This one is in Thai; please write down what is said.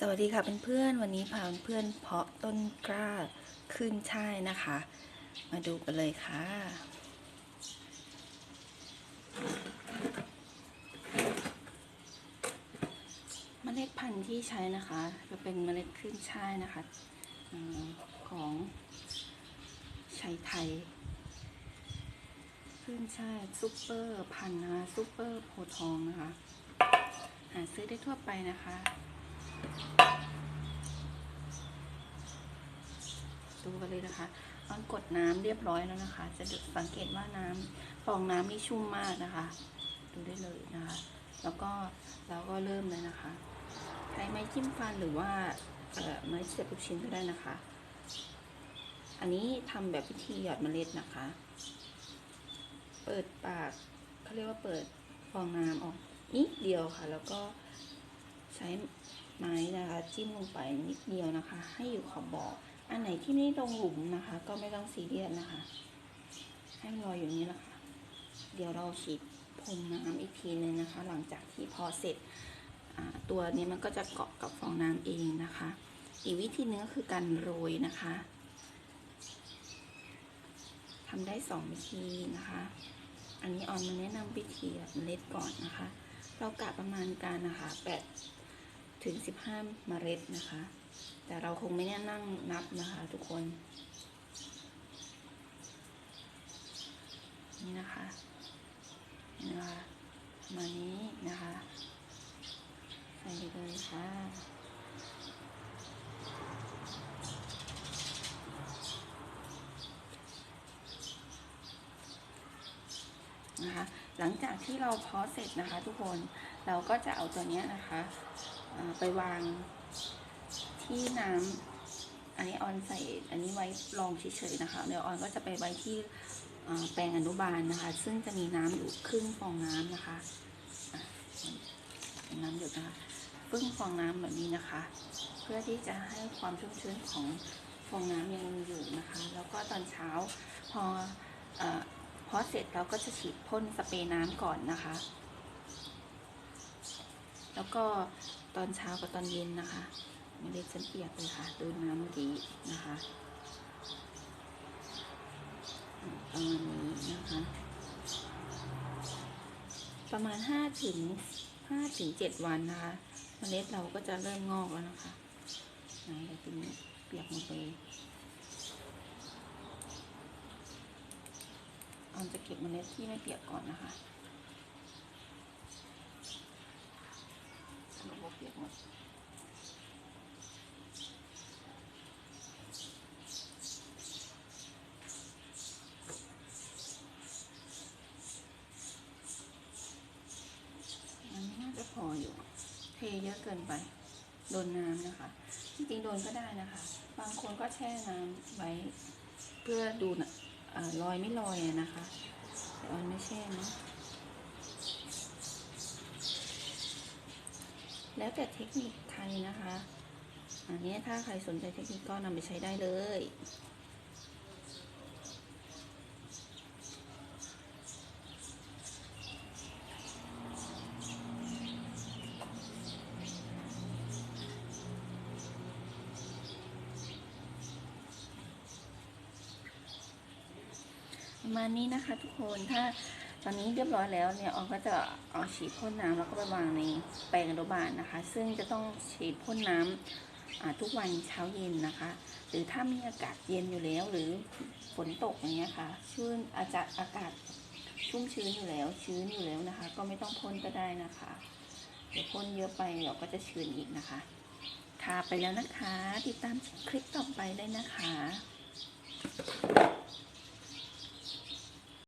สวัสดีค่ะเพื่อนๆวันนี้พาเพื่อนๆเพาะต้นกล้าขึ้นช่ายนะคะ มาดูกันเลยค่ะ เมล็ดพันธุ์ที่ใช้นะคะ จะเป็นเมล็ดขึ้นช่ายนะคะอของชัยไทย ขึ้นช่ายซุปเปอร์พันธุ์นะคะซุปเปอร์โพทองนะคะ หาซื้อได้ทั่วไปนะคะ ดูกันเลยนะคะตอนกดน้ำเรียบร้อยแล้วนะคะ จะสังเกตว่าน้ำฟองน้ำนี่ชุ่มมากนะคะ ดูได้เลยนะคะ แล้วก็เราก็เริ่มเลยนะคะใช้ไม้จิ้มฟันหรือว่าไม้เสียบลูกชิ้นก็ได้นะคะ อันนี้ทำแบบวิธีหยอดเมล็ดนะคะ เปิดปากเขาเรียกว่าเปิดฟองน้ำออกนิดเดียวค่ะ แล้วก็ใช้ ไม้นะคะ จิ้มลงไปนิดเดียวนะคะ ให้อยู่ขอบบ่ออันไหนที่ไม่ลงหลุมนะคะ ก็ไม่ต้องซีเรียสนะคะ ให้ลอยอยู่นี้แหละค่ะเดี๋ยวเราฉีดพรมน้ำอีกทีนึงนะคะ หลังจากที่พอเสร็จตัวนี้มันก็จะเกาะกับฟองน้ำเองนะคะ อีกวิธีหนึงก็คือการโรยนะคะทำได้สองวิธีนะคะ อันนี้ออนมาแนะนำวิธีแบบเมล็ดก่อนนะคะ เรากะประมาณการนะคะ8 ถึง 15 เมล็ดนะคะ แต่เราคงไม่ได้นั่งนับนะคะทุกคน นี่นะคะนี่นะคะมานี้นะคะใส่ไปเลยค่ะนะคะ หลังจากที่เราเพาะเสร็จนะคะ ทุกคนเราก็จะเอาตัวนี้นะคะไปวางที่น้ำอันนี้ออนใส่อันนี้ไว้ลองเฉยๆนะคะเดี๋ยวออนก็จะไปไว้ที่แปลงอนุบาลนะคะ ซึ่งจะมีน้ำอยู่ครึ่งฟองน้ำนะคะน้ำหยดนะคะครึ่งฟองน้ำแบบนี้นะคะ เพื่อที่จะให้ความชุ่มชื้นของฟองน้ำยังอยู่นะคะ แล้วก็ตอนเช้าพออ อพอเสร็จเราก็จะฉีดพ่นสเปรย์น้ำก่อนนะคะ แล้วก็ตอนเช้ากับตอนเย็นนะคะไม่ได้ฉันเปียกเลยค่ะโดนน้ำเมื่อกี้นะคะประมาณนี้นะคะ ประมาณห้าถึงห้าถึงเจ็ดวันนะคะเมล็ดเราก็จะเริ่มงอกแล้วนะคะไหนเดี๋ยวตรงนี้เปียกหมดเลย ออนจะเก็บเมล็ดที่ไม่เปียกก่อนนะคะสรุปว่าเปียกหมดอันนี้น่าจะพออยู่ เทเยอะเกินไป โดนน้ำนะคะ จริงๆโดนก็ได้นะคะ บางคนก็แช่น้ำไว้เพื่อดูนะอ่า ลอยไม่ลอยนะคะแต่ออนไม่แช่เนาะแล้วแต่เทคนิคไทยนะคะ อันนี้ถ้าใครสนใจเทคนิคก็นำไปใช้ได้เลย ประมาณนี้นะคะ ทุกคนถ้าตอนนี้เรียบร้อยแล้วเนี่ยออนก็จะเอาฉีดพ่นน้ำแล้วก็ไปวางในแปลงอนุบาลนะคะ ซึ่งจะต้องฉีดพ่นน้ำอ่าทุกวันเช้าเย็นนะคะ หรือถ้ามีอากาศเย็นอยู่แล้วหรือฝนตกอย่างเงี้ยค่ะชื้นอาจจะอากาศชุ่มชื้นอยู่แล้ว ชื้นอยู่แล้วนะคะ ก็ไม่ต้องพ่นก็ได้นะคะเดี๋ยวพ่นเยอะไปเดี๋ยวก็จะชื้นอีกนะคะค่ะไปแล้วนะคะ ติดตามคลิปต่อไปได้นะคะ